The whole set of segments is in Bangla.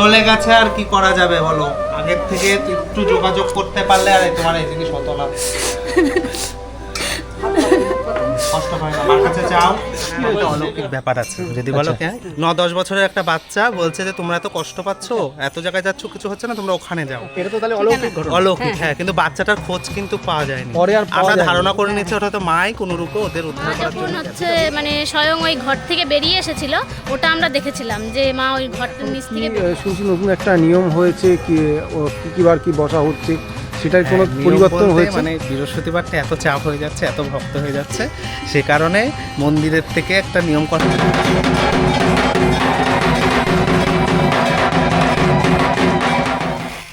চলে গেছে আর কি করা যাবে বলো? আগের থেকে একটু যোগাযোগ করতে পারলে আর তোমার এই জিনিস হতো না। কষ্ট হয় না আমার কাছে চাও? একটা অলৌকিক ব্যাপার আছে? যদি বলো ন দশ বছরের একটা বাচ্চা বলছে যে তোমরা এত কষ্ট পাচ্ছ এত জায়গায় যাচ্ছ কিছু হচ্ছে না তোমরা ওখানে যাও। এটা তো তাহলে অলৌকিক ঘটনা। অলৌকিক হ্যাঁ। কিন্তু বাচ্চাটার খোঁজ কিন্তু পাওয়া যায়নি। পরে আর আমরা ধারণা করে নিচ্ছি ওটা তো মাই কোনো রূপে ওদের উদ্ধার করার জন্য। হচ্ছে মানে স্বয়ং ওই ঘর থেকে বেরিয়ে এসেছিল ওটা আমরা দেখেছিলাম যে মা ওই ঘরটার নিচ থেকে শুনছি নতুন একটা নিয়ম হয়েছে কি ও, কি কি বার কি বসা হচ্ছে। সেটার কোনো হ্যাঁ, পরিবর্তন হয়েছে? মানে বৃহস্পতিবারটা এত চাপ হয়ে যাচ্ছে এত ভক্ত হয়ে যাচ্ছে সে কারণে মন্দিরের থেকে একটা নিয়ম করা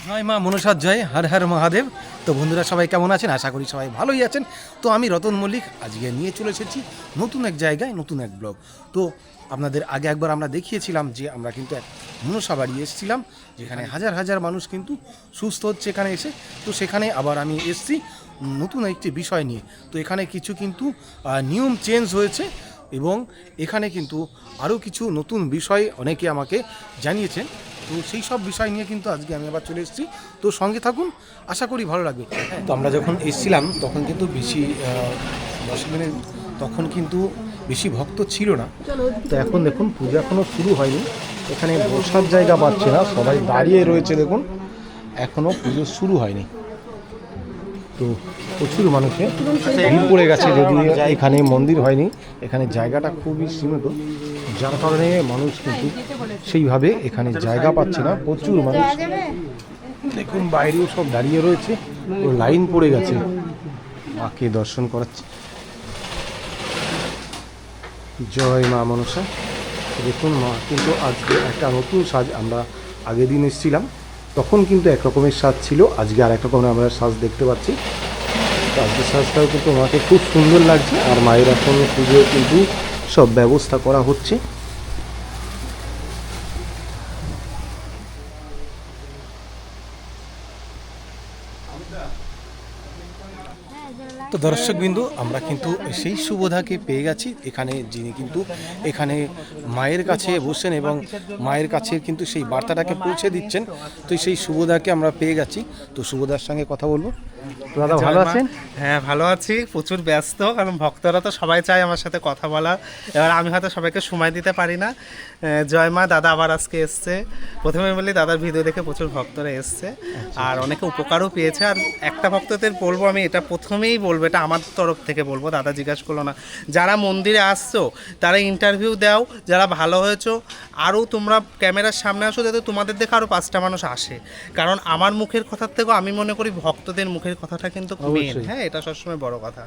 জয় মা মনুষার জয় হর হর মহাদেব। তো বন্ধুরা সবাই কেমন আছেন? আশা করি সবাই ভালোই আছেন। তো আমি রতন মল্লিক আজকে নিয়ে চলে এসেছি নতুন এক জায়গায় নতুন এক ব্লগ। তো আপনাদের আগে একবার আমরা দেখিয়েছিলাম যে আমরা কিন্তু এক মনসা বাড়ি এসেছিলাম। যেখানে হাজার হাজার মানুষ কিন্তু সুস্থ হচ্ছে এখানে এসে। তো সেখানে আবার আমি এসেছি নতুন একটি বিষয় নিয়ে। তো এখানে কিছু কিন্তু নিয়ম চেঞ্জ হয়েছে এবং এখানে কিন্তু আরও কিছু নতুন বিষয় অনেকে আমাকে জানিয়েছেন। তো সেই সব বিষয় নিয়ে কিন্তু আজকে আমি আবার চলে এসেছি। তো সঙ্গে থাকুন, আশা করি ভালো লাগবে। তো আমরা যখন এসছিলাম, তখন কিন্তু বেশি দশ মিনিট, তখন কিন্তু বেশি ভক্ত ছিল না। তো এখন দেখুন পূজা এখনও শুরু হয়নি। এখানে বসার জায়গা পাচ্ছে না সবাই দাঁড়িয়ে রয়েছে দেখুন। এখনও পুজো শুরু হয়নি। তো প্রচুর মানুষের ভিড় পড়ে গেছে যদিও এখানে মন্দির হয়নি। এখানে জায়গাটা খুবই সীমিত যার কারণে মানুষ কিন্তু সেইভাবে এখানে জায়গা পাচ্ছে না। প্রচুর মানুষ। দেখুন বাইরেও সব দাঁড়িয়ে রয়েছে। ও লাইন পড়ে গেছে। মাকে দর্শন করাচ্ছে। জয় মা মনসা। দেখুন মা, কিন্তু আজকে একটা নতুন সাজ আমরা আগের দিন এসেছিলাম। তখন কিন্তু একরকমের সাজ ছিল, আজকে আর এক রকমের আমরা সাজ দেখতে পাচ্ছি। আজকে সাজটাও কিন্তু মাকে খুব সুন্দর লাগছে, আর মায়ের এখন পুজোর কিন্তু সব ব্যবস্থা করা হচ্ছে। তো দর্শকবিন্দু, আমরা কিন্তু সেই সুবোধাকে পেয়ে গেছি। এখানে যিনি কিন্তু এখানে মায়ের কাছে বসেন এবং মায়ের কাছে কিন্তু সেই বার্তাটাকে পৌঁছে দিচ্ছেন। তো সেই সুবোধাকে আমরা পেয়ে গেছি। তো সুবোধার সঙ্গে কথা বলব। দাদা ভালো আছেন? হ্যাঁ ভালো আছি। প্রচুর ব্যস্ত কারণ ভক্তরা তো সবাই চায় আমার সাথে কথা বলা। এবার আমি হয়তো সবাইকে সময় দিতে পারি না। জয় মা দাদা আবার আজকে এসছে। প্রথমে বলি দাদার ভিডিও দেখে প্রচুর ভক্তরা এসছে। আর অনেকে উপকারও পেয়েছে। আর একটা ভক্তদের বলব আমি এটা প্রথমেই বলব এটা আমার তরফ থেকে বলব দাদা জিজ্ঞাসা করল না। যারা মন্দিরে আসছো তারা ইন্টারভিউ দাও। যারা ভালো হয়েছো আরও তোমরা ক্যামেরার সামনে আসো যাতে তোমাদের দেখে আরও পাঁচটা মানুষ আসে। কারণ আমার মুখের কথার থেকেও আমি মনে করি ভক্তদের মুখের কথাটা কিন্তু মেন হ্যাঁ এটা সবসময় বড় কথা।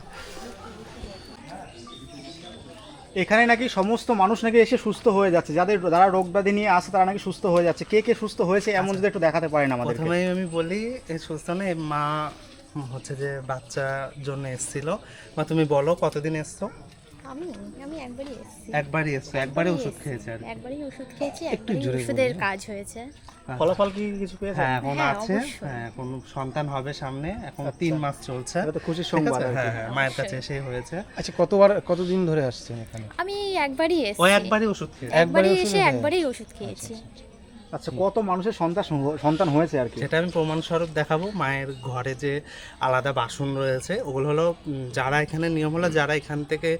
এখানে নাকি সমস্ত মানুষ নাকি এসে সুস্থ হয়ে যাচ্ছে। যাদের যারা রোগ ব্যাধি নিয়ে আসে তারা নাকি সুস্থ হয়ে যাচ্ছে। কে কে সুস্থ হয়েছে এমন যদি একটু দেখাতে পারেন আমাদের প্রথমেই আমি বলি এই সুস্থানে মা হচ্ছে যে বাচ্চার জন্য এসেছিল। মা তুমি বলো কতদিন এসছো? আমি আমি একবারই এসেছি। একবারই এসছো একবারই ওষুধ খেয়েছে আর একবারই ওষুধ খেয়েছি একটু ওষুধের কাজ হয়েছে। ফলাফল কি কিছু পেয়েছে? হ্যাঁ এখন হ্যাঁ, আছে হ্যাঁ এখন সন্তান হবে সামনে এখন তিন মাস চলছে। এটা তো খুশির ঠিক সংবাদ। হ্যাঁ হ্যাঁ মায়ের কাছে এসেই হয়েছে। আচ্ছা কতবার কতদিন ধরে আসছেন এখানে? আমি একবারই ও একবারই ওষুধ খেয়েছে। একবারই এসে একবারই ওষুধ খেয়েছি। আচ্ছা কত মানুষের সন্তান সন্তান হয়েছে আর কি? সেটা আমি প্রমাণস্বরূপ দেখাবো। মায়ের ঘরে যে আলাদা বাসন রয়েছে ওগুলো হলো যারা এখানে নিয়ম হলো যারা এখান থেকে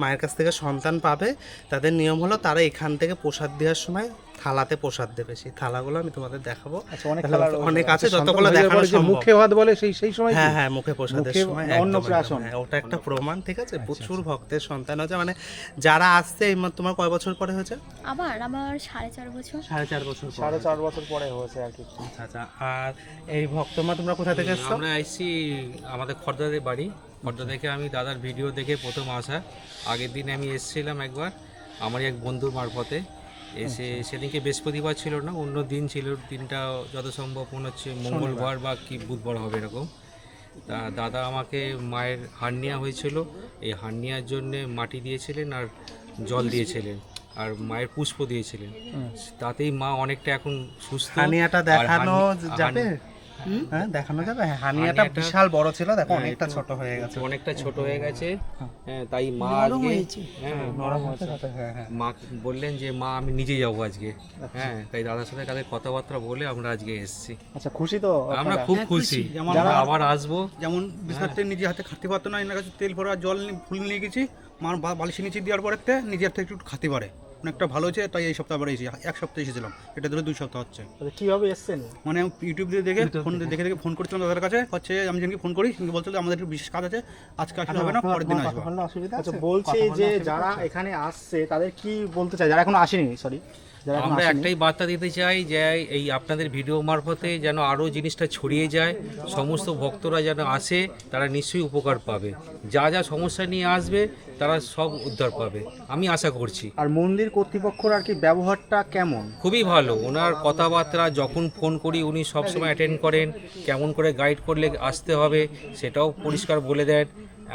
মায়ের কাছ থেকে সন্তান পাবে তাদের নিয়ম হলো তারা এখান থেকে প্রসাদ দেওয়ার সময় থালাতে প্রসাদ দেবে। সেই থালাগুলো আমি তোমাদের দেখাবো। আচ্ছা, অনেক থালা অনেক আছে যতগুলো হয়ে যাওয়ার দেখানো সম্ভব। মুখে ভাত বলে সেই সেই সময় হ্যাঁ হ্যাঁ মুখে প্রসাদের সময় অন্ন প্রাশন। হ্যাঁ, ওটা একটা প্রমাণ ঠিক আছে? প্রচুর ভক্তের সন্তান হচ্ছে মানে যারা আসছে এই তোমার কয় বছর পরে হয়েছে? আবার আমার সাড়ে চার বছর। সাড়ে চার বছর পরে। সাড়ে চার বছর পরে হয়েছে আর কি। আচ্ছা আচ্ছা আর এই ভক্তমা তোমরা কোথা থেকে এসছো? আমরা আইসি আমাদের খর্দাদের বাড়ি। খর্দা থেকে আমি দাদার ভিডিও দেখে প্রথম আসা। আগের দিন আমি এসেছিলাম একবার আমার এক বন্ধুর মারফতে। এসে সেদিনকে বৃহস্পতিবার ছিল না অন্য দিন ছিল। দিনটা যত সম্ভব মনে হচ্ছে মঙ্গলবার বা কি বুধবার হবে এরকম। তা দাদা আমাকে মায়ের হার্নিয়া হয়েছিল। এই হার্নিয়ার জন্য মাটি দিয়েছিলেন আর জল দিয়েছিলেন আর মায়ের পুষ্প দিয়েছিলেন। তাতেই মা অনেকটা এখন সুস্থ। হার্নিয়াটা দেখানো যাবে? হ্যাঁ দেখানো যাবে? হ্যাঁ হানিয়াটা বিশাল বড় ছিল দেখো হ্যাঁ, অনেকটা ছোট হয়ে গেছে। অনেকটা ছোট হয়ে গেছে। হ্যাঁ। তাই মা আজকে হ্যাঁ নরম হ্যাঁ হ্যাঁ। মা বললেন যে মা আমি নিজে যাব আজকে। হ্যাঁ তাই দাদার সাথে কাদের কথাবার্তা বলে আমরা আজকে এসেছি। আচ্ছা খুশি তো আমরা খুব খুশি। আমরা আবার আসব। যেমন বিছনাতে নিজে হাতে খাতে পারতো না এনার কাছে তেল ভরা জল ফুল নিয়ে গেছি। মার বালিশে নিচে দেওয়ার পরেতে নিজের থেকে একটু খাতে পারে। অনেকটা ভালো হয়েছে তাই এই সপ্তাহ আবার এসেছি এক সপ্তাহ এসেছিলাম। এটা ধরে দুই সপ্তাহ হচ্ছে। আচ্ছা, কীভাবে এসছেন? মানে ইউটিউব দিয়ে দেখে ফোন দেখে। দেখে ফোন করছিলাম তাদের কাছে হচ্ছে আমি যেদিনকে ফোন করি কিন্তু বলছিল আমাদের একটু বিশেষ কাজ আছে আজকে আসলে হবে না পরের দিন আসব। অসুবিধা আচ্ছা বলছি যে যারা এখানে আসছে তাদের কি বলতে চাই যারা এখনও আসেনি সরি আমরা একটাই বার্তা দিতে চাই যে এই আপনাদের ভিডিও মারফতে যেন আরও জিনিসটা ছড়িয়ে যায় সমস্ত ভক্তরা যেন আসে তারা নিশ্চয়ই উপকার পাবে। যা যা সমস্যা নিয়ে আসবে তারা সব উদ্ধার পাবে। আমি আশা করছি। আর মন্দির কর্তৃপক্ষর আর কি ব্যবহারটা কেমন? খুবই ভালো। ওনার কথাবার্তা যখন ফোন করি উনি সবসময় অ্যাটেন্ড করেন। কেমন করে গাইড করলে আসতে হবে সেটাও পরিষ্কার বলে দেন।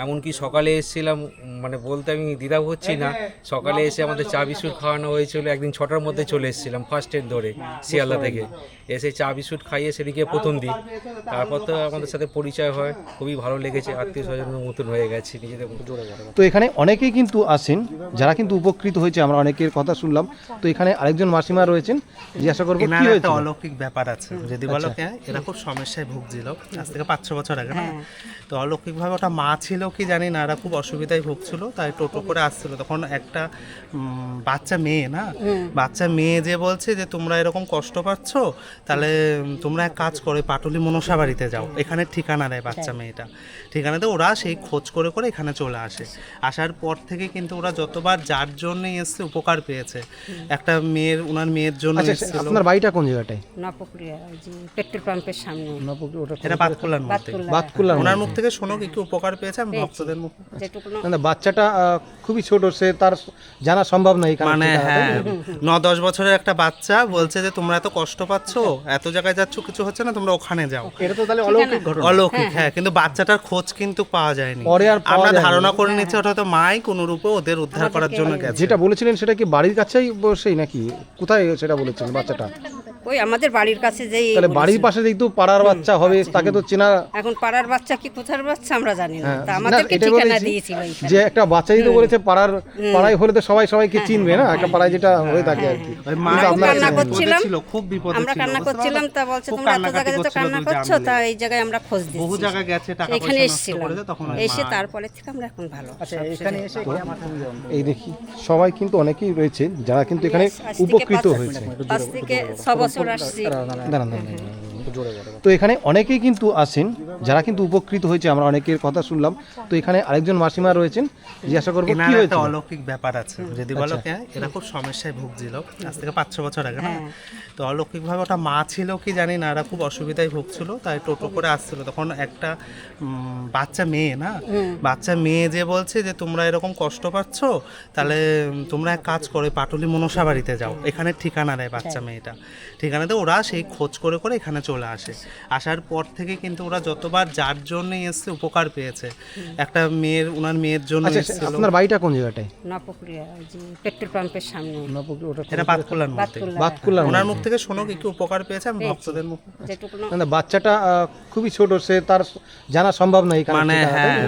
এমনকি সকালে এসেছিলাম মানে বলতে আমি দ্বিধা হচ্ছি না। সকালে এসে আমাদের চা বিস্কুট খাওয়ানো হয়েছিল একদিন ছটার মধ্যে চলে এসেছিলাম ফার্স্ট ট্রেন ধরে শিয়ালদা থেকে। এসে চা বিস্কুট খাইয়ে সেদিকে প্রথম দিন তারপর তো আমাদের সাথে পরিচয় হয় খুবই ভালো লেগেছে আত্মীয় স্বজনের মতন হয়ে গেছে নিজেদের জোরে তো এখানে অনেকেই কিন্তু আসেন যারা কিন্তু উপকৃত হয়েছে আমরা অনেকের কথা শুনলাম। তো এখানে আরেকজন মাসিমা রয়েছেন জিজ্ঞাসা করব কি হয়েছে? অলৌকিক ব্যাপার আছে যদি বলো কে এরা খুব সমস্যায় ভুগছিল আজ থেকে পাঁচ ছ বছর আগে না তো অলৌকিক ভাবে ওটা মা ছিল কি জানি না এরা খুব অসুবিধায় ভুগছিল তাই টোটো করে আসছিল। তখন একটা বাচ্চা মেয়ে না? বাচ্চা মেয়ে যে বলছে যে তোমরা এরকম কষ্ট পাচ্ছ? তাহলে তোমরা এক কাজ করে পাটুলি মনসা বাড়িতে যাও। এখানে ঠিকানা দেয় বাচ্চা মেয়েটা। ঠিকানাতে ওরা সেই খোঁজ করে করে এখানে চলে আসে। আসার পর থেকে কিন্তু ওরা যতবার যার জন্যই এসছে উপকার পেয়েছে। একটা মেয়ের ওনার মেয়ের জন্য আচ্ছা আপনার বাড়িটা কোন জায়গাটায়? পেট্রোল পাম্পের সামনে। এটা বাতকুলার ওনার মুখ থেকে শোনো কি কি উপকার পেয়েছে। আমি যেটুকু না বাচ্চাটা খুবই ছোট সে তার জানা সম্ভব নয় মানে হ্যাঁ ন? দশ বছরের একটা বাচ্চা বলছে যে তোমরা এত কষ্ট পাচ্ছ এত জায়গায় যাচ্ছ কিছু হচ্ছে না তোমরা ওখানে যাও। এটা তো তাহলে অলৌকিক ঘটনা। অলৌকিক হ্যাঁ কিন্তু বাচ্চাটার খোঁজ কিন্তু পাওয়া যায়নি। পরে আর পাওয়া আমরা যায়নি। ধারণা করে নিচ্ছি ওটা হয়তো মাই কোন রূপে ওদের উদ্ধার করার জন্য গেছে। যেটা বলেছিলেন সেটা কি বাড়ির কাছেই বসেই নাকি? কোথায় সেটা বলেছিলেন বাচ্চাটা? ওই আমাদের বাড়ির কাছে যেই তাহলে বাড়ির পাশে যেহেতু পাড়ার বাচ্চা হবে তাকে তো চেনা এখন পাড়ার বাচ্চা কি কোথার বাচ্চা আমরা জানি না। হ্যাঁ, তা আমাদেরকে ঠিকানা দিয়েছিল যে একটা বাচ্চাই তো বলেছে পাড়ার পাড়ায় হলে তো সবাই সবাইকে চিনবে না একটা পাড়ায় যেটা হয়ে। থাকে আর কি। আমরা কান্না করছিলাম। ছিল, খুব বিপদে আমরা কান্না করছিলাম তা বলছে তোমরা এত জায়গায় তো কান্না করছ? তা এই জায়গায় আমরা খোঁজ বহু জায়গায় গেছে টাকা এখানে এসেছিলাম। এসে তারপরে থেকে আমরা এখন ভালো। আচ্ছা এখানে এসে কি আমার এই দেখি সবাই কিন্তু অনেকেই রয়েছে যারা কিন্তু এখানে উপকৃত হয়েছে। পাঁচ থেকে ছ বছর আসছি। তো এখানে অনেকেই কিন্তু আসেন যারা কিন্তু উপকৃত হয়েছে আমরা অনেকের কথা শুনলাম। তো এখানে আরেকজন মাসিমা রয়েছেন জিজ্ঞাসা করব কি হয়েছে? অলৌকিক ব্যাপার আছে। যদি বলো কে এরা খুব সমস্যায় ভুগছিল। আজ থেকে পাঁচ ছ বছর আগে না তো অলৌকিক ভাবে ওটা মা ছিল কি জানি না এরা খুব অসুবিধায় ভুগছিল তাই টোটো করে আসছিল। তখন একটা বাচ্চা মেয়ে না? বাচ্চা মেয়ে যে বলছে যে তোমরা এরকম কষ্ট পাচ্ছ তাহলে তোমরা এক কাজ করে পাটুলি মনসা বাড়িতে যাও। এখানে ঠিকানা দেয় বাচ্চা মেয়েটা। ঠিকানাতে ওরা সেই খোঁজ করে করে এখানে চলে আসে। আসার পর থেকে কিন্তু ওরা যতবার যার জন্যই এসছে উপকার পেয়েছে। একটা মেয়ের ওনার মেয়ের জন্য আচ্ছা এসেছিল। আপনার বাড়িটা কোন জায়গাটায়? যে পেট্রোল পাম্পের সামনে। এটা বাতকুলার মধ্যে ওনার মুখ থেকে শোনো কি কি উপকার পেয়েছে আমি ভক্তদের মুখ না বাচ্চাটা খুবই ছোট সে তার জানা সম্ভব নয় মানে হ্যাঁ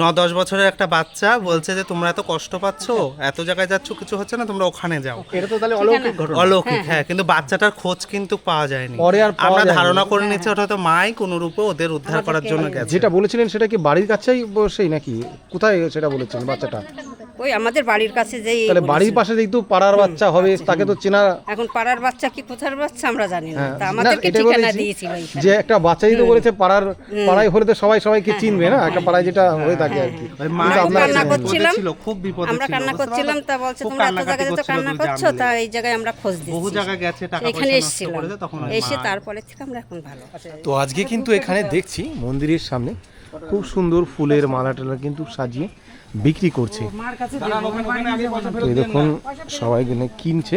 ন? দশ বছরের একটা বাচ্চা বলছে যে তোমরা এত কষ্ট পাচ্ছ এত জায়গায় যাচ্ছ কিছু হচ্ছে না তোমরা ওখানে যাও। এটা তো তাহলে অলৌকিক ঘটনা। অলৌকিক হ্যাঁ কিন্তু বাচ্চাটার খোঁজ কিন্তু পাওয়া যায়নি। পরে আর আমরা ধারণা করে নিচ্ছি ওটা হয়তো মাই কোন রূপে ওদের উদ্ধার করার জন্য গেছে। যেটা বলেছিলেন সেটা কি বাড়ির কাছেই বসেই নাকি? কোথায় সেটা বলেছিলেন বাচ্চাটা? ওই আমাদের বাড়ির কাছে যেই তাহলে বাড়ির পাশে যেহেতু পাড়ার বাচ্চা হবে তাকে তো চেনা এখন পাড়ার বাচ্চা কি কোথার বাচ্চা আমরা জানি না। হ্যাঁ, তা আমাদেরকে ঠিকানা দিয়েছিল যে একটা বাচ্চাই তো বলেছে পাড়ার পাড়ায় হলে তো সবাই সবাইকে চিনবে না একটা পাড়ায় যেটা হয়ে থাকে আর কি। কান্না করছিলাম। বিপদে ছিল, খুব বিপদে আমরা কান্না করছিলাম তা বলছে তোমরা এত জায়গায় তো কান্না করছ তা এই জায়গায় আমরা খোঁজ বহু জায়গায় গেছে টাকা এখানে এসেছিলাম। তখন এসে তারপরে থেকে আমরা এখন ভালো। তো আজকে কিন্তু এখানে দেখছি মন্দিরের সামনে খুব সুন্দর ফুলের মালা টালা কিন্তু সাজিয়ে বিক্রি করছে। তো দেখুন সবাই কিনছে।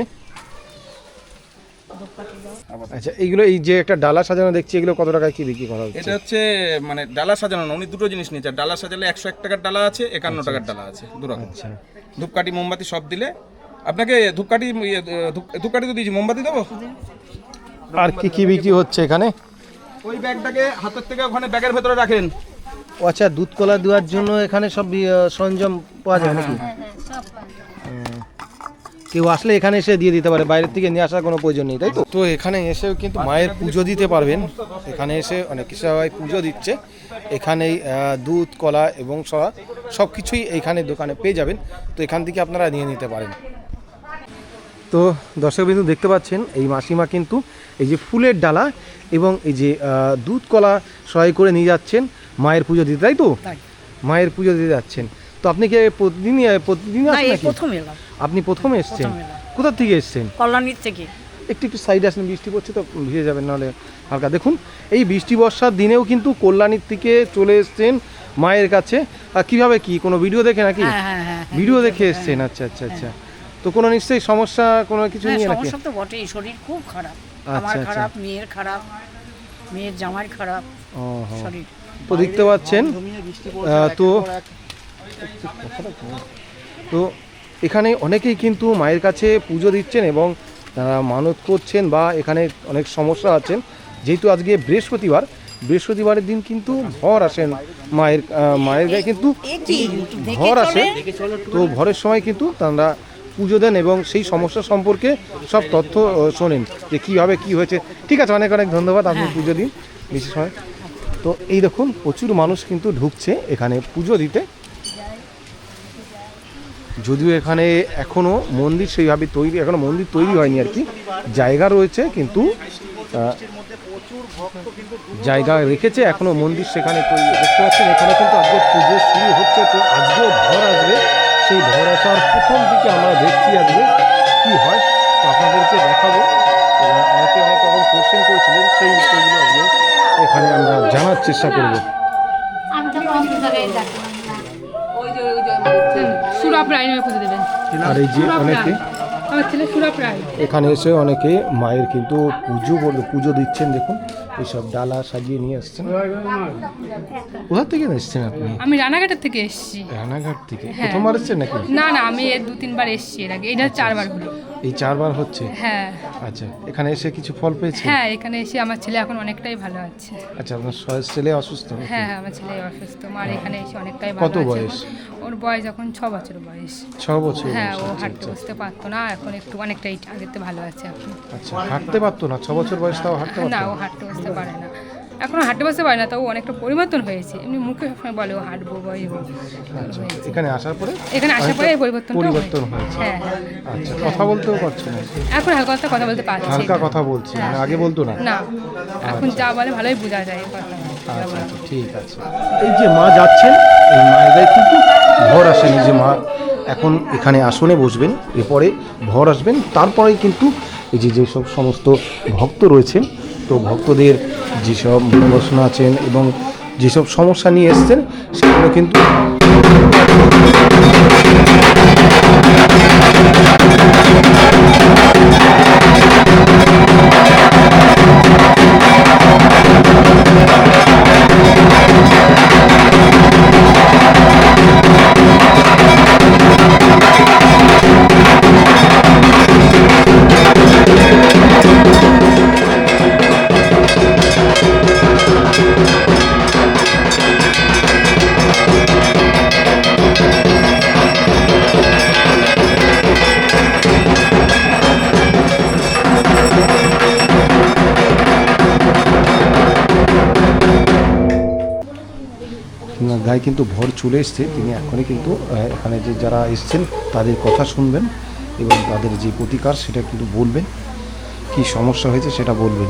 আচ্ছা এইগুলো এই যে একটা ডালা সাজানো দেখছি এগুলো কত টাকায় কি বিক্রি করা হচ্ছে? এটা হচ্ছে মানে ডালা সাজানো না উনি দুটো জিনিস নিয়েছে। ডালা সাজালে একশো এক টাকার ডালা আছে একান্ন টাকার ডালা আছে দু রকম আচ্ছা। ধূপকাঠি মোমবাতি সব দিলে। আপনাকে ধূপকাঠি ইয়ে, ধূপ- ধূপকাঠি তো দিয়েছি মোমবাতি দেবো? আর কি কি বিক্রি হচ্ছে এখানে? ওই ব্যাগটাকে হাতের থেকে ওখানে ব্যাগের ভেতরে রাখেন। ও আচ্ছা দুধ কলা দেওয়ার জন্য এখানে সব সরঞ্জাম পাওয়া যায় নাকি? কেউ আসলে এখানে এসে দিয়ে দিতে পারে বাইরের থেকে নিয়ে আসার কোনো প্রয়োজন নেই তাই তো? তো এখানে এসেও কিন্তু মায়ের পুজো দিতে পারবেন। এখানে এসে অনেক সবাই পুজো দিচ্ছে। এখানেই দুধ কলা এবং সরা সব কিছুই এইখানে দোকানে পেয়ে যাবেন। তো এখান থেকে আপনারা নিয়ে নিতে পারেন। তো দর্শক বিন্দু দেখতে পাচ্ছেন এই মাসিমা কিন্তু এই যে ফুলের ডালা এবং এই যে দুধ কলা সহায় করে নিয়ে যাচ্ছেন। মায়ের পুজো দিতে তাই তো? মায়ের পুজো দিতে যাচ্ছেন। তো আপনি কি প্রতিদিন নাকি? প্রথম এলাম। আপনি প্রথমে এসেছেন। কোথা থেকে এসেছেন? কল্যাণীর থেকে। একটু একটু সাইডে আসেন বৃষ্টি পড়ছে তো ভিজে যাবেন নাহলে হালকা। দেখুন এই বৃষ্টি বর্ষার দিনেও কিন্তু কল্যাণীর থেকে চলে এসছেন মায়ের কাছে। আর কীভাবে কি কোনো ভিডিও দেখে নাকি? হ্যাঁ হ্যাঁ হ্যাঁ ভিডিও দেখে এসছেন আচ্ছা আচ্ছা আচ্ছা। তো কোনো নিশ্চয়ই সমস্যা কোনো কিছু নিয়ে নাকি? সমস্যা তো বটেই শরীর খুব খারাপ। আচ্ছা, আমার আচ্ছা। খারাপ মেয়ের খারাপ মেয়ের জামাই খারাপ। শরীর। তো দেখতে পাচ্ছেন তো তো এখানে অনেকেই কিন্তু মায়ের কাছে পুজো দিচ্ছেন এবং তারা মানত করছেন বা এখানে অনেক সমস্যা আছেন। যেহেতু আজকে বৃহস্পতিবার বৃহস্পতিবারের দিন কিন্তু ভর আসেন মায়ের মায়ের গায়ে কিন্তু ভর আসে। তো ভরের সময় কিন্তু তারা পুজো দেন এবং সেই সমস্যা সম্পর্কে সব তথ্য শোনেন যে কীভাবে কী হয়েছে। ঠিক আছে অনেক অনেক ধন্যবাদ। আপনি পুজো দিন বিশেষ সময় তো এই দেখুন, প্রচুর মানুষ কিন্তু ঢুকছে এখানে পুজো দিতে। যদিও এখানে এখনও মন্দির সেইভাবে তৈরি, এখনও মন্দির তৈরি হয়নি আর কি। জায়গা রয়েছে কিন্তু জায়গা রেখেছে, এখনও মন্দির সেখানে তৈরি। দেখতে পাচ্ছেন, এখানে কিন্তু আজকে পুজো শুরু হচ্ছে, তো আজকেও ভর আসবে। সেই ভর আসার প্রথম দিকে আমরা দেখছি আজকে কি হয়, তো আপনাদেরকে দেখাবো। এবং অনেকে অনেক রকম কোশ্চেন করেছিলেন, সেই উত্তরগুলো আজকে এখানে আমরা জানার চেষ্টা করব। আর এই যে অনেকে এখানে এসে অনেকে মায়ের কিন্তু পুজো বলে পুজো দিচ্ছেন দেখুন। এইসব ডালা সাজিয়ে নিয়ে আসছেন। কোথা থেকে এসছেন আপনি? আমি রানাঘাটের থেকে এসেছি। রানাঘাট থেকে। প্রথমবার এসছেন নাকি? না না আমি এর দু তিনবার এসেছি এর আগে। এটা চারবার হলো। এই চারবার হচ্ছে? হ্যাঁ। আচ্ছা এখানে এসে কিছু ফল পেয়েছে? হ্যাঁ এখানে এসে আমার ছেলে এখন অনেকটাই ভালো আছে। আচ্ছা আপনার ছেলে অসুস্থ? হ্যাঁ হ্যাঁ আমার ছেলে অসুস্থ। মার এখানে এসে অনেকটাই ভালো কত বয়স? ওর বয়স এখন ছ বছর বয়স। ছ বছর হ্যাঁ ও আচ্ছা, হাঁটতে আচ্ছা। বসতে পারতো না এখন একটু অনেকটাই আগের তো ভালো আছে এখন। আচ্ছা হাঁটতে পারতো না? ছ বছর বয়স তাও হাঁটতে না? ও হাঁটতে বসতে পারে না। এখনও হাঁটতে বসতে পারে না তাও অনেকটা পরিবর্তন হয়েছে। এমনি মুখে সবসময় বলে ও হাঁটবো বা এই এখানে আসার পরে? এখানে আসার পরে পরিবর্তন পরিবর্তন হয়েছে। হ্যাঁ। আচ্ছা কথা বলতেও পারছ না। এখন হালকা কথা কথা বলতে পারছি। হালকা কথা বলছি মানে আগে বলতো না? না এখন যা বলে ভালোই বোঝা যায়। আচ্ছা আচ্ছা ঠিক আছে। এই যে মা যাচ্ছেন এই মায়ের গায়ে কিন্তু ভর আসেনি যে মা এখন এখানে আসনে বসবেন এরপরে ভর আসবেন তারপরেই কিন্তু এই যে যেসব সমস্ত ভক্ত রয়েছেন ভক্তদের যেসব মনোবাসনা আছেন এবং যেসব সমস্যা নিয়ে এসছেন সেগুলো কিন্তু ওনার গায়ে কিন্তু ভর চলে এসছে তিনি এখনই কিন্তু এখানে যে যারা এসছেন তাদের কথা শুনবেন এবং তাদের যে প্রতিকার সেটা কিন্তু বলবেন। কি সমস্যা হয়েছে সেটা বলবেন।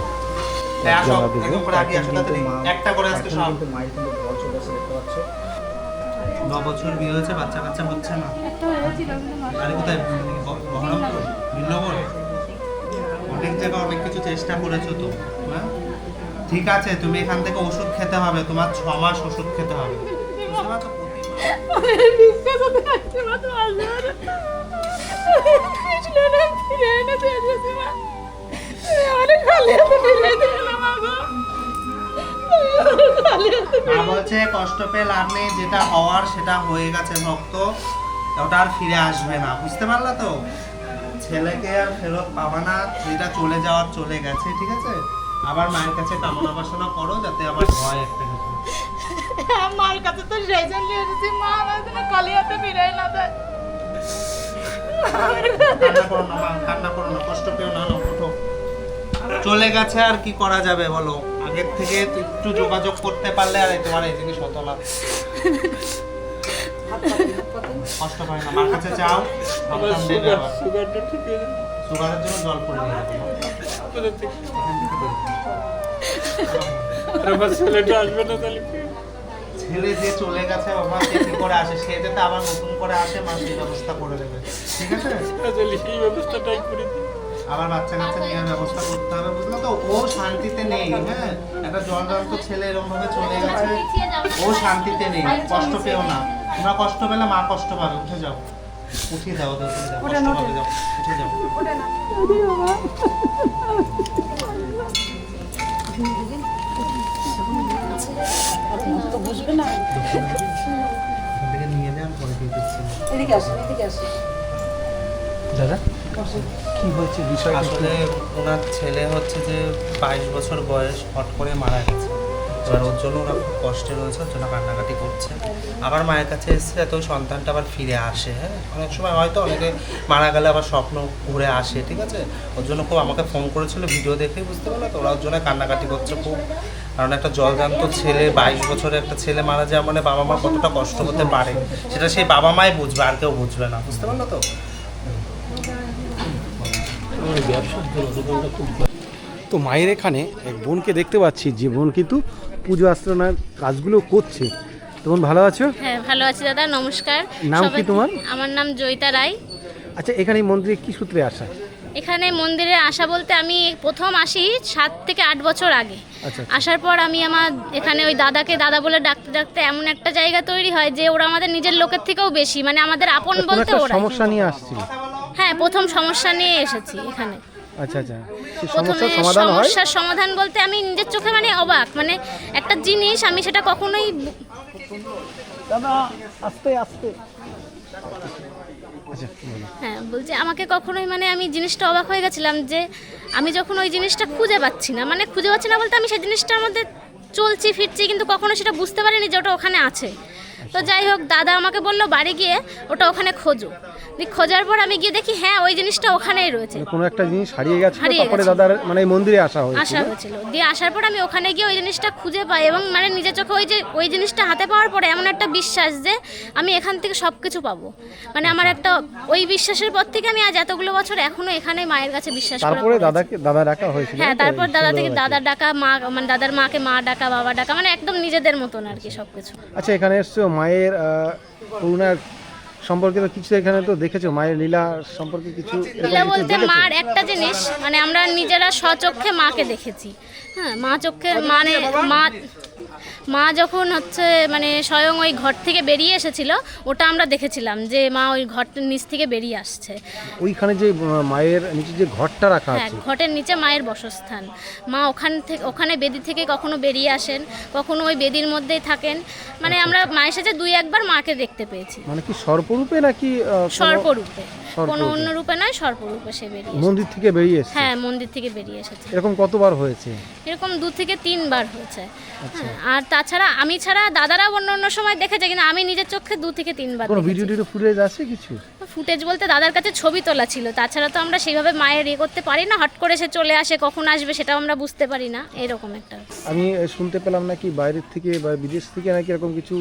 বছর বিয়ে হয়েছে বাচ্চা কাচ্চা হচ্ছে না। কোথায়? বহরমপুর? নীলনগর? অনেক জায়গায় অনেক কিছু চেষ্টা করেছ তো হ্যাঁ ঠিক আছে তুমি এখান থেকে ওষুধ খেতে হবে তোমার ছ মাস ওষুধ খেতে হবে। বলছে কষ্ট পেয়ে লাভ নেই যেটা হওয়ার সেটা হয়ে গেছে ভক্ত। ওটা আর ফিরে আসবে না বুঝতে পারলা তো? ছেলেকে আর ফেরত পাবা না যেটা চলে যাওয়ার চলে গেছে ঠিক আছে? আবার মায়ের কাছে কামনা বাসনা করো যাতে আমার হয় একটা মার কাছে তো সেই জন্য এসেছি মা আমার জন্য হাতে ফিরাই না দেয়। কান্না করো না মা কান্না করো না কষ্ট পেও না না, ওঠো চলে গেছে আর কি করা যাবে বলো? আগের থেকে একটু যোগাযোগ করতে পারলে আর এই তোমার এই জিনিস হতো না। কষ্ট পায় না মার কাছে যাও সন্তান দেবে আবার সুগারের জন্য জল পড়ে নিয়ে থেকে বের করো। ছেলে যে চলে গেছে বাবা সে কি করে আসে? সে যাতে আবার নতুন করে আসে মা সেই ব্যবস্থা করে দেবে। ঠিক আছে? আবার বাচ্চা কাচ্চা নেওয়ার ব্যবস্থা করতে হবে। বুঝলো তো ও শান্তিতে নেই হ্যাঁ? একটা জলজান্ত ছেলে এরকম ভাবে চলে গেছে ও শান্তিতে নেই কষ্ট পেও না। তোমরা কষ্ট পেলে মা কষ্ট পাবে উঠে যাও। উঠে যাও উঠে যাও পাবে যাও উঠে যাও। এখান নিয়ে যান পরে দিয়ে দিচ্ছি। এদিকে আসো এদিকে আসো দাদা? কি হয়েছে বিষয় আসলে ওনার ছেলে হচ্ছে যে বাইশ বছর বয়স হট করে মারা গেছে। এবার ওর জন্য ওরা খুব কষ্টে রয়েছে ওর জন্য কান্নাকাটি করছে। আবার মায়ের কাছে এসছে এত ওই সন্তানটা আবার ফিরে আসে হ্যাঁ? অনেক সময় হয়তো অনেকে মারা গেলে আবার স্বপ্ন ঘুরে আসে ঠিক আছে? ওর জন্য খুব আমাকে ফোন করেছিল ভিডিও দেখেই বুঝতে পারল তো ওরা ওর জন্য কান্নাকাটি করছে খুব। কারণ একটা জলজান্ত ছেলে বাইশ বছরের একটা ছেলে মারা যায় মানে বাবা মা কতটা কষ্ট হতে পারে সেটা সেই বাবা মাই বুঝবে আর কেউ বুঝবে না বুঝতে পারল তো? তো মায়ের এখানে এক বোনকে দেখতে পাচ্ছি যে বোন কিন্তু পুজো আশ্রনার কাজগুলো করছে। তো ভালো আছো? হ্যাঁ ভালো আছি দাদা নমস্কার। নাম কি তোমার? আমার নাম জয়িতা রায়। আচ্ছা এখানে এই মন্দিরে কি সূত্রে আসা? এখানে মন্দিরে আসা বলতে আমি প্রথম আসি সাত থেকে আট বছর আগে। আচ্ছা আসার পর আমি আমার এখানে ওই দাদাকে দাদা বলে ডাকতে ডাকতে এমন একটা জায়গা তৈরি হয় যে ওরা আমাদের নিজের লোকের থেকেও বেশি মানে আমাদের আপন বলতে ওরা সমস্যা নিয়ে আসছিল। হ্যাঁ প্রথম সমস্যা নিয়ে এসেছি এখানে। আচ্ছা আচ্ছা। প্রথমে সমস্যার সমাধান হয়? বলতে আমি নিজের চোখে মানে অবাক মানে একটা জিনিস আমি সেটা কখনোই দাদা আস্তে আস্তে। আচ্ছা। হ্যাঁ বলছি আমাকে কখনোই মানে আমি জিনিসটা অবাক হয়ে গেছিলাম যে আমি যখন ওই জিনিসটা খুঁজে পাচ্ছি না মানে খুঁজে পাচ্ছি না বলতে আমি সেই জিনিসটার মধ্যে চলছি, ফিরছি, কিন্তু কখনো সেটা বুঝতে পারিনি যে ওটা ওখানে আছে। তো যাই হোক, দাদা আমাকে বলল, বাড়ি গিয়ে ওটা ওখানে খোঁজো। খোঁজার পর আমি গিয়ে দেখি হ্যাঁ ওই জিনিসটা ওখানেই রয়েছে। মানে কোনো একটা জিনিস হারিয়ে গেছে তারপরে দাদার মানে মন্দিরে আসা হয়েছিল। আসা হয়েছিল। দিয়ে আসার পর আমি ওখানে গিয়ে ওই জিনিসটা খুঁজে পাই এবং মানে নিজের চোখে ওই যে ওই জিনিসটা হাতে পাওয়ার পরে এমন একটা বিশ্বাস যে আমি এখান থেকে সব কিছু পাবো। মানে আমার একটা ওই বিশ্বাসের পর থেকে আমি আজ এতগুলো বছর এখনও এখানে মায়ের কাছে বিশ্বাস করা তারপরে দাদাকে দাদা ডাকা হয়েছিল হ্যাঁ তারপর দাদা থেকে। দাদার ডাকা মা মানে দাদার মাকে মা ডাকা বাবা ডাকা মানে একদম নিজেদের মতন আর কি সবকিছু। আচ্ছা এখানে এসছো মায়ের করুণার সম্পর্কে তো কিছু এখানে তো দেখেছ? মায়ের লীলা সম্পর্কে কিছু লীলা বলতে মার একটা জিনিস মানে আমরা নিজেরা স্বচক্ষে মাকে দেখেছি। হ্যাঁ মা চক্ষে মানে মা মা যখন হচ্ছে মানে স্বয়ং ওই ঘর থেকে বেরিয়ে এসেছিল ওটা আমরা দেখেছিলাম যে মা ওই ঘরটার নিচ থেকে বেরিয়ে আসছে। ওইখানে যে মায়ের নিচে যে ঘরটা রাখা হ্যাঁ আছে। ঘটের নিচে মায়ের বসস্থান। মা ওখান থেকে ওখানে বেদি থেকে কখনো বেরিয়ে আসেন কখনো ওই বেদির মধ্যেই থাকেন। মানে আমরা মায়ের সাথে দুই একবার মাকে দেখতে পেয়েছি। মানে কি সর্পরূপে নাকি আহ, কোনো- সর্পরূপে কোনো সর্পরূপে। অন্য রূপে নয় সর্পরূপে সে বেরিয়ে এসেছে। মন্দির থেকে বেরিয়ে এসছে? হ্যাঁ মন্দির থেকে বেরিয়ে এসেছে। এরকম কতবার হয়েছে? এরকম দু থেকে তিনবার হয়েছে। আচ্ছা। হ্যাঁ, আর তাছাড়া আমি ছাড়া দাদারা অন্য অন্য সময় দেখেছে কিন্তু আমি নিজের চোখে দু থেকে তিনবার কোনো ভিডিও টিডিও ফুটেজ আছে কিছু? ফুটেজ বলতে দাদার কাছে ছবি তোলা ছিল। তাছাড়া তো আমরা সেইভাবে মায়ের ইয়ে করতে পারি না হট করে সে চলে আসে কখন আসবে সেটাও আমরা বুঝতে পারি না এরকম একটা। আমি আহ, শুনতে পেলাম নাকি বাইরের থেকে বা বিদেশ থেকে নাকি এরকম কিছু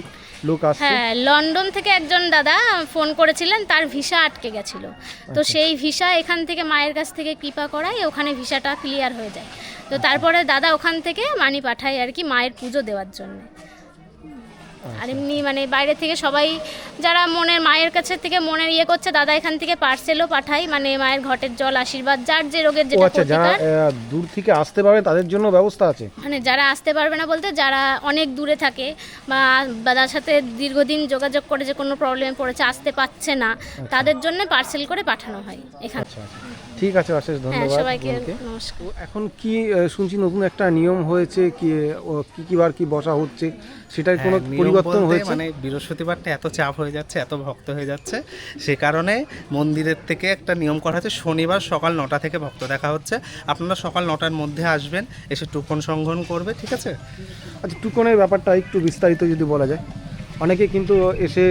লোক আসছে? হ্যাঁ লন্ডন থেকে একজন দাদা ফোন করেছিলেন তার ভিসা আটকে গেছিল। তো সেই ভিসা এখান থেকে মায়ের কাছ থেকে কৃপা করায় ওখানে ভিসাটা ক্লিয়ার হয়ে যায়। তো তারপরে দাদা ওখান থেকে মানি পাঠায় আর কি মায়ের পুজো দেওয়ার জন্য। আর এমনি মানে বাইরে থেকে সবাই যারা মনের মায়ের কাছে থেকে মনের ইয়ে করছে দাদা এখান থেকে পার্সেলও পাঠায়। মানে মায়ের ঘটের জল আশীর্বাদ যার যে রোগের যেটা আচ্ছা যারা দূর থেকে আসতে পারবে তাদের জন্য ব্যবস্থা আছে? মানে যারা আসতে পারবে না বলতে যারা অনেক দূরে থাকে বা দাদার সাথে দীর্ঘদিন যোগাযোগ করে যে কোনো প্রবলেমে পড়েছে আসতে পারছে না তাদের জন্য পার্সেল করে পাঠানো হয় এখানে। আচ্ছা আচ্ছা। ঠিক আছে অশেষ হ্যাঁ ধন্যবাদ সবাইকে নমস্কার। এখন কি শুনছি নতুন একটা নিয়ম হয়েছে কি ও, কি কি বার কি বসা হচ্ছে সেটার কোনো হ্যাঁ, পরিবর্তন হয়েছে? মানে বৃহস্পতিবারটা এত চাপ হয়ে যাচ্ছে এত ভক্ত হয়ে যাচ্ছে সে কারণে মন্দিরের থেকে একটা নিয়ম করা হচ্ছে শনিবার সকাল নটা থেকে ভক্ত দেখা হচ্ছে। আপনারা সকাল নটার মধ্যে আসবেন এসে টুপন সংগ্রহণ করবে ঠিক আছে? আচ্ছা টুকনের ব্যাপারটা একটু বিস্তারিত যদি বলা যায়। অনেকে কিন্তু এসে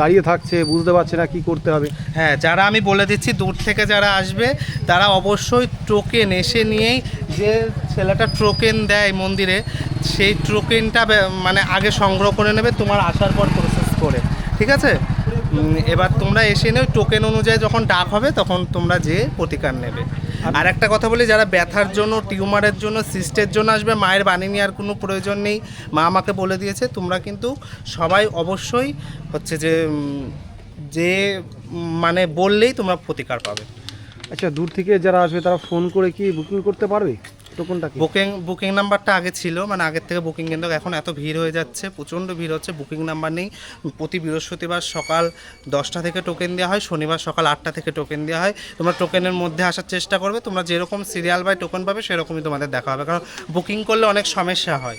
দাঁড়িয়ে থাকছে, বুঝতে পারছে না কি করতে হবে। হ্যাঁ যারা আমি বলে দিচ্ছি, দূর থেকে যারা আসবে, তারা অবশ্যই টোকেন এসে নিয়েই যে ছেলেটা টোকেন দেয় মন্দিরে, সেই টোকেনটা মানে আগে সংগ্রহ করে নেবে, তোমার আসার পর প্রসেস করে। ঠিক আছে? এবার তোমরা এসে নিও টোকেন অনুযায়ী যখন ডাক হবে, তখন তোমরা যেয়ে প্রতিকার নেবে। আর একটা কথা বলি, যারা ব্যথার জন্য, টিউমারের জন্য সিস্টের জন্য আসবে, মায়ের বাণী নেওয়ার কোনো প্রয়োজন নেই। মা আমাকে বলে দিয়েছে, তোমরা কিন্তু সবাই অবশ্যই হচ্ছে যে যে মানে বললেই তোমরা প্রতিকার পাবে। আচ্ছা দূর থেকে যারা আসবে, তারা ফোন করে কি বুকিং করতে পারবে? টোকনটা কি? বুকিং বুকিং নাম্বারটা আগে ছিল মানে আগের থেকে বুকিং কিন্তু এখন এত ভিড় হয়ে যাচ্ছে, প্রচণ্ড ভিড় হচ্ছে, বুকিং নাম্বার নেই। প্রতি বৃহস্পতিবার সকাল দশটা থেকে টোকেন দেওয়া হয়, শনিবার সকাল আটটা থেকে টোকেন দেওয়া হয়। তোমরা টোকেনের মধ্যে আসার চেষ্টা করবে, তোমরা যেরকম সিরিয়াল বাই টোকেন পাবে, সেরকমই তোমাদের দেখা হবে। কারণ বুকিং করলে অনেক সমস্যা হয়।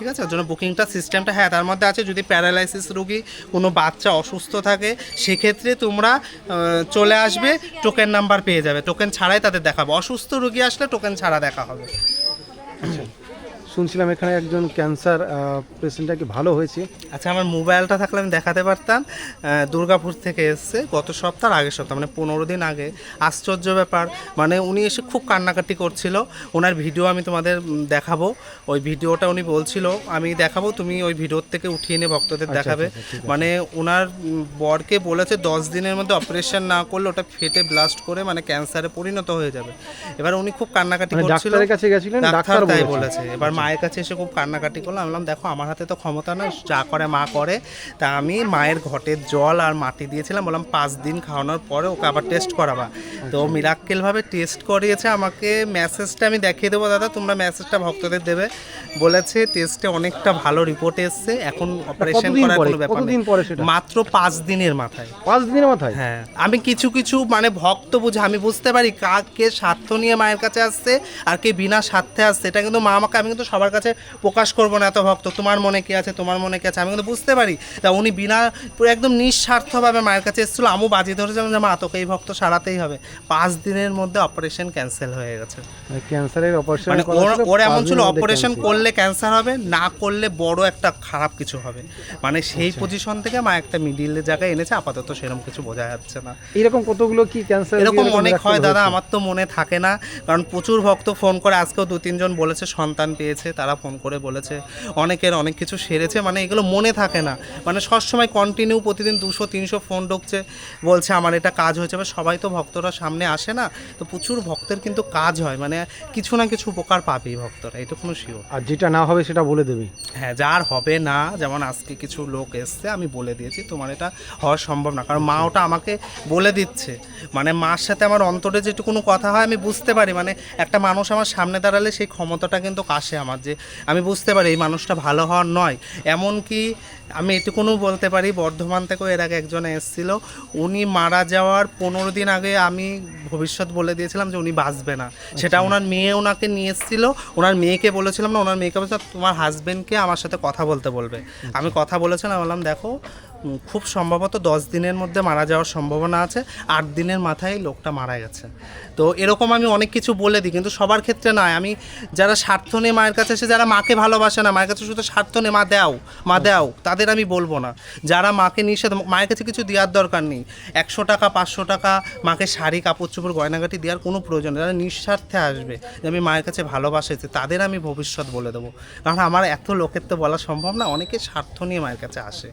ঠিক আছে? ওর জন্য বুকিংটা সিস্টেমটা হ্যাঁ তার মধ্যে আছে যদি প্যারালাইসিস রুগী কোনো বাচ্চা অসুস্থ থাকে, সেক্ষেত্রে তোমরা চলে আসবে, টোকেন নাম্বার পেয়ে যাবে। টোকেন ছাড়াই তাদের দেখাবে। অসুস্থ রুগী আসলে টোকেন ছাড়া দেখা হবে। শুনছিলাম এখানে একজন ক্যান্সার পেশেন্টটা কি ভালো হয়েছে? আচ্ছা আমার মোবাইলটা থাকলে আমি দেখাতে পারতাম। দুর্গাপুর থেকে এসছে গত সপ্তাহ আগের সপ্তাহ মানে পনেরো দিন আগে। আশ্চর্য ব্যাপার মানে উনি এসে খুব কান্নাকাটি করছিল। ওনার ভিডিও আমি তোমাদের দেখাবো। ওই ভিডিওটা উনি বলছিল আমি দেখাবো তুমি ওই ভিডিওর থেকে উঠিয়ে নিয়ে ভক্তদের দেখাবে। মানে ওনার বরকে বলেছে দশ দিনের মধ্যে অপারেশন না করলে ওটা ফেটে ব্লাস্ট করে মানে ক্যান্সারে পরিণত হয়ে যাবে। এবার উনি খুব কান্নাকাটি মানে করছিল। ডাক্তারের কাছে গেছিলেন ডাক্তার তাই। বলেছে। এবার মায়ের কাছে এসে খুব কান্নাকাটি করলাম। বললাম দেখো আমার হাতে তো ক্ষমতা নয় যা করে মা করে। তা আমি মায়ের ঘটের জল আর মাটি দিয়েছিলাম। বললাম পাঁচ দিন খাওয়ানোর পরে ওকে আবার টেস্ট করাবা। তো মিরাক্কেলভাবে টেস্ট করিয়েছে আমাকে। মেসেজটা আমি দেখিয়ে দেবো দাদা তোমরা মেসেজটা ভক্তদের দেবে। বলেছে টেস্টে অনেকটা ভালো রিপোর্ট এসছে এখন অপারেশন করার কোনো ব্যাপার? মাত্র পাঁচ দিনের মাথায়। পাঁচ দিনের মাথায়? হ্যাঁ। আমি কিছু কিছু মানে ভক্ত বুঝে আমি বুঝতে পারি কা- কে স্বার্থ নিয়ে মায়ের কাছে আসছে আর কে বিনা স্বার্থে আসছে। এটা কিন্তু মা আমাকে আমি কিন্তু সবার কাছে প্রকাশ করব না এত ভক্ত। তোমার মনে কি আছে তোমার মনে কি আছে? আমি কিন্তু বুঝতে পারি তা উনি বিনা একদম নিঃস্বার্থভাবে মায়ের কাছে এসেছিল। আমু বাজি ধরেছিলাম যে মা তোকে এই ভক্ত সারাতেই হবে। পাঁচ দিনের মধ্যে অপারেশন ক্যান্সেল হয়ে গেছে। ক্যান্সারের অপারেশন মানে ওর ওর এমন ছিল অপারেশন করলে ক্যান্সার হবে না করলে বড় একটা খারাপ কিছু হবে। মানে সেই পজিশন থেকে মা একটা মিডিল জায়গায় এনেছে আপাতত সেরকম কিছু বোঝা যাচ্ছে না। এরকম কতগুলো কি ক্যান্সার এরকম অনেক হয় দাদা আমার তো মনে থাকে না কারণ প্রচুর ভক্ত ফোন করে আজকেও দু তিনজন বলেছে সন্তান পেয়েছে। তারা ফোন করে বলেছে। অনেকের অনেক কিছু সেরেছে মানে এগুলো মনে থাকে না। মানে সবসময় কন্টিনিউ প্রতিদিন দুশো তিনশো ফোন ঢুকছে বলছে আমার এটা কাজ হয়েছে এবার সবাই তো ভক্তরা সামনে আসে না তো প্রচুর ভক্তের কিন্তু কাজ হয় মানে কিছু না কিছু উপকার পাবেই ভক্তরা এটা কোনো শিওর আর যেটা না হবে সেটা বলে দেবে। হ্যাঁ যার হবে না যেমন আজকে কিছু লোক এসছে আমি বলে দিয়েছি তোমার এটা হওয়া সম্ভব না কারণ মা ওটা আমাকে বলে দিচ্ছে। মানে মার সাথে আমার অন্তরে যেটুকুনো কথা হয় আমি বুঝতে পারি মানে একটা মানুষ আমার সামনে দাঁড়ালে সেই ক্ষমতাটা কিন্তু আসে আমার যে আমি বুঝতে পারি এই মানুষটা ভালো হওয়ার নয়। এমনকি আমি এটুকুনও বলতে পারি বর্ধমান থেকেও এর আগে একজন এসেছিল উনি মারা যাওয়ার পনেরো দিন আগে আমি ভবিষ্যৎ বলে দিয়েছিলাম যে উনি বাঁচবে না। সেটা ওনার মেয়ে ওনাকে নিয়ে এসেছিল ওনার মেয়েকে বলেছিলাম না ওনার মেয়েকে বলেছিলাম তোমার হাজবেন্ডকে আমার সাথে কথা বলতে বলবে। আমি কথা বলেছিলাম বললাম দেখো খুব সম্ভবত দশ দিনের মধ্যে মারা যাওয়ার সম্ভাবনা আছে, আট দিনের মাথায় লোকটা মারা গেছে। তো এরকম আমি অনেক কিছু বলে দিই, কিন্তু সবার ক্ষেত্রে নয়। আমি যারা স্বার্থ নিয়ে মায়ের কাছে এসে, যারা মাকে ভালোবাসে না, মায়ের কাছে শুধু স্বার্থ নেই মা, দাও মা, দাও তাদের আমি বলব না। যারা মাকে নিষেধ, মায়ের কাছে কিছু দেওয়ার দরকার নেই। একশো টাকা, পাঁচশো টাকা, মাকে শাড়ি, কাপড় চোপড়, গয়নাগাটি দেওয়ার কোনো প্রয়োজন নেই। যারা নিঃস্বার্থে আসবে যে আমি মায়ের কাছে ভালোবাসেছি তাদের আমি ভবিষ্যৎ বলে দেবো। কারণ আমার এত লোকের তো বলা সম্ভব না, অনেকে স্বার্থ নিয়ে মায়ের কাছে আসে।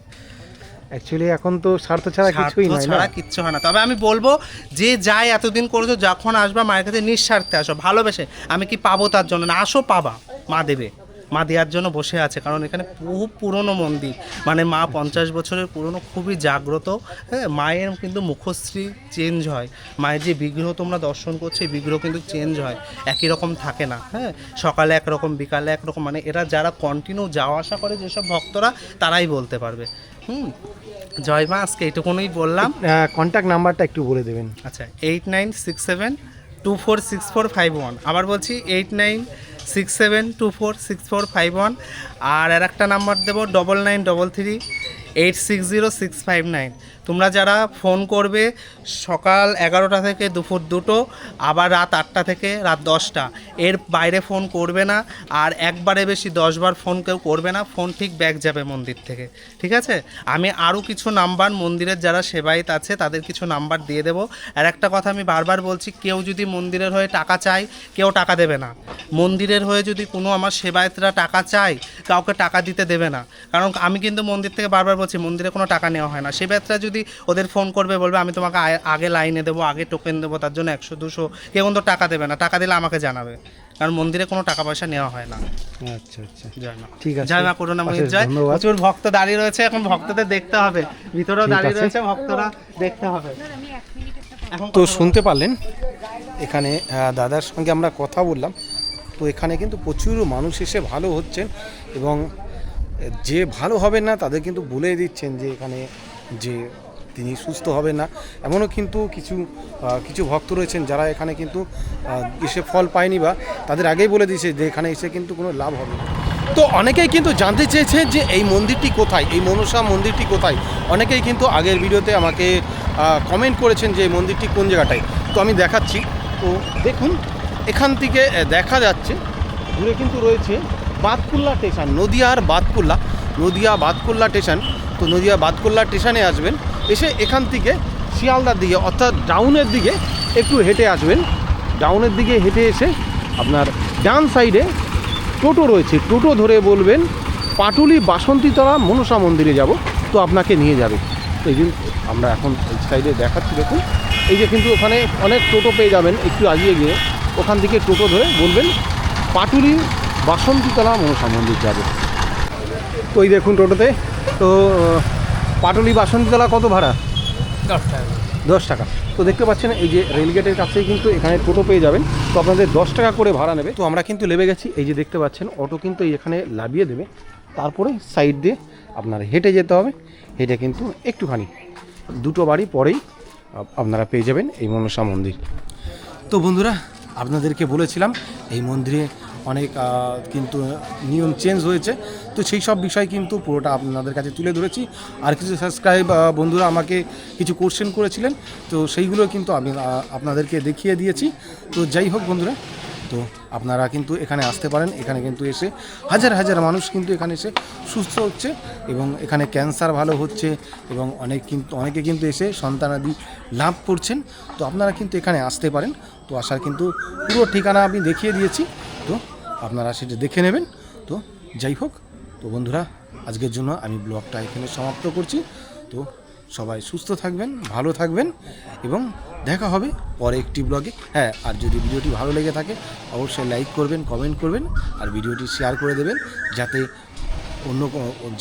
অ্যাকচুয়ালি এখন তো স্বার্থ ছাড়া কিছুই নয় না। ছাড়া কিচ্ছু হয় না। তবে আমি বলব যে যাই এতদিন করেছ যখন আসবা মায়ের কাছে নিঃস্বার্থে আসো ভালোবেসে। আমি কি পাবো তার জন্য না? আসো পাবা মা দেবে। মা দেওয়ার জন্য বসে আছে। কারণ এখানে বহু পুরনো মন্দির। মানে মা পঞ্চাশ বছরের পুরনো খুবই জাগ্রত। হ্যাঁ মায়ের কিন্তু মুখশ্রী চেঞ্জ হয়। মায়ের যে বিগ্রহ তোমরা দর্শন করছ এই বিগ্রহ কিন্তু চেঞ্জ হয়। একই রকম থাকে না। হ্যাঁ সকালে একরকম বিকালে একরকম। মানে এরা যারা কন্টিনিউ যাওয়া আসা করে যেসব ভক্তরা তারাই বলতে পারবে। হুম? জয় মা আজকে এইটুকুনই বললাম। কন্ট্যাক্ট নাম্বারটা একটু বলে দেবেন। আচ্ছা eight nine six seven two four six four five one আবার বলছি eight nine six seven two four six four five one আর একটা নাম্বার দেবো double nine double three eight six zero six five nine তোমরা যারা ফোন করবে, সকাল এগারোটা থেকে দুপুর দুটো, আবার রাত আটটা থেকে রাত দশটা। এর বাইরে ফোন করবে না, আর একবারে বেশি দশবার ফোন কেউ করবে না, ফোন ঠিক ব্যাক যাবে মন্দির থেকে। ঠিক আছে? আমি আরও কিছু নাম্বার, মন্দিরের যারা সেবায়িত আছে, তাদের কিছু নাম্বার দিয়ে দেবো। আর একটা কথা আমি বারবার বলছি, কেউ যদি মন্দিরের হয়ে টাকা চায়, কেউ টাকা দেবে না। মন্দিরের হয়ে যদি কোনো আমার সেবায়তরা টাকা চায়, কাউকে টাকা দিতে দেবে না। কারণ আমি কিন্তু মন্দির থেকে বারবার বলছি, মন্দিরে কোনো টাকা নেওয়া হয় না। সেবায়তরা যদি ওদের ফোন করবে বলবে আমি তোমাকে আগে লাইনে দেবো আগে টোকেন দেবো তার জন্য একশো দুশো কেউ কিন্তু টাকা দেবে না। টাকা দিলে আমাকে জানাবে। কারণ মন্দিরে কোনো টাকা পয়সা নেওয়া হয় না। আচ্ছা আচ্ছা। জয় মা ঠিক আছে। জয় মা জয় প্রচুর ভক্ত দাঁড়িয়ে রয়েছে এখন ভক্তদের দেখতে হবে। ভিতরেও দাঁড়িয়ে রয়েছে ভক্তরা দেখতে হবে। তো শুনতে পারলেন এখানে দাদার সঙ্গে আমরা কথা বললাম। তো এখানে কিন্তু প্রচুর মানুষ এসে ভালো হচ্ছেন এবং যে ভালো হবে না তাদের কিন্তু বলে দিচ্ছেন যে এখানে যে তিনি সুস্থ হবেন না। এমনও কিন্তু কিছু কিছু ভক্ত রয়েছেন যারা এখানে কিন্তু এসে ফল পায়নি বা তাদের আগেই বলে দিয়েছে যে এখানে এসে কিন্তু কোনো লাভ হবে না। তো অনেকেই কিন্তু জানতে চেয়েছে যে এই মন্দিরটি কোথায়, এই মনসা মন্দিরটি কোথায়? অনেকেই কিন্তু আগের ভিডিওতে আমাকে কমেন্ট করেছেন যে এই মন্দিরটি কোন জায়গাটায়। তো আমি দেখাচ্ছি। তো দেখুন, এখান থেকে দেখা যাচ্ছে, দূরে কিন্তু রয়েছে বাতকুল্লা স্টেশন, নদিয়ার বাতকুল্লা, নদিয়া বাতকুল্লা স্টেশন। তো নদিয়া বাতকুল্লা স্টেশনে আসবেন। এসে এখান থেকে শিয়ালদার দিকে, অর্থাৎ ডাউনের দিকে একটু হেঁটে আসবেন। ডাউনের দিকে হেঁটে এসে আপনার ডান সাইডে টোটো রয়েছে। টোটো ধরে বলবেন, পাটুলি বাসন্তীতলা মনসা মন্দিরে যাব। তো আপনাকে নিয়ে যাবে। তো এই আমরা এখন এই সাইডে দেখাচ্ছি, দেখুন। এই যে কিন্তু ওখানে অনেক টোটো পেয়ে যাবেন একটু আগিয়ে গিয়ে। ওখান থেকে টোটো ধরে বলবেন, পাটুলি বাসন্তীতলা মনসা মন্দির যাবে। তো এই দেখুন টোটোতে তো পাটুলি বাসন্তীতলা কত ভাড়া? দশ টাকা। তো দেখতে পাচ্ছেন এই যে রেলগেটের কাছেই কিন্তু এখানে টোটো পেয়ে যাবেন। তো আপনাদের দশ টাকা করে ভাড়া নেবে। তো আমরা কিন্তু লেবে গেছি। এই যে দেখতে পাচ্ছেন অটো কিন্তু এখানে লাভিয়ে দেবে। তারপরে সাইড দিয়ে আপনার হেঁটে যেতে হবে। হেঁটে কিন্তু একটুখানি দুটো বাড়ি পরেই আপনারা পেয়ে যাবেন এই মনসা মন্দির। তো বন্ধুরা আপনাদেরকে বলেছিলাম এই মন্দিরে অনেক কিন্তু নিয়ম চেঞ্জ হয়েছে। তো সেই সব বিষয় কিন্তু পুরোটা আপনাদের কাছে তুলে ধরেছি। আর কিছু সাবস্ক্রাইব বন্ধুরা আমাকে কিছু কোশ্চেন করেছিলেন, তো সেইগুলো কিন্তু আমি আপনাদেরকে দেখিয়ে দিয়েছি। তো যাই হোক বন্ধুরা, তো আপনারা কিন্তু এখানে আসতে পারেন। এখানে কিন্তু এসে হাজার হাজার মানুষ কিন্তু এখানে এসে সুস্থ হচ্ছে এবং এখানে ক্যান্সার ভালো হচ্ছে এবং অনেক কিন্তু অনেকে কিন্তু এসে সন্তানাদি লাভ করছেন। তো আপনারা কিন্তু এখানে আসতে পারেন। তো আসার কিন্তু পুরো ঠিকানা আমি দেখিয়ে দিয়েছি। তো আপনারা সেটা দেখে নেবেন। তো যাই হোক, তো বন্ধুরা, আজকের জন্য আমি ব্লগটা এখানে সমাপ্ত করছি। তো সবাই সুস্থ থাকবেন, ভালো থাকবেন এবং দেখা হবে পরে একটি ব্লগে। হ্যাঁ আর যদি ভিডিওটি ভালো লেগে থাকে, অবশ্যই লাইক করবেন, কমেন্ট করবেন আর ভিডিওটি শেয়ার করে দেবেন যাতে অন্য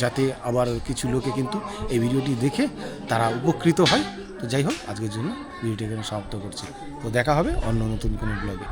যাতে আবার কিছু লোকে কিন্তু এই ভিডিওটি দেখে তারা উপকৃত হয়। তো যাই হোক, আজকের জন্য ভিডিওটি এখানে সমাপ্ত করছি। তো দেখা হবে অন্য নতুন কোনো ব্লগে।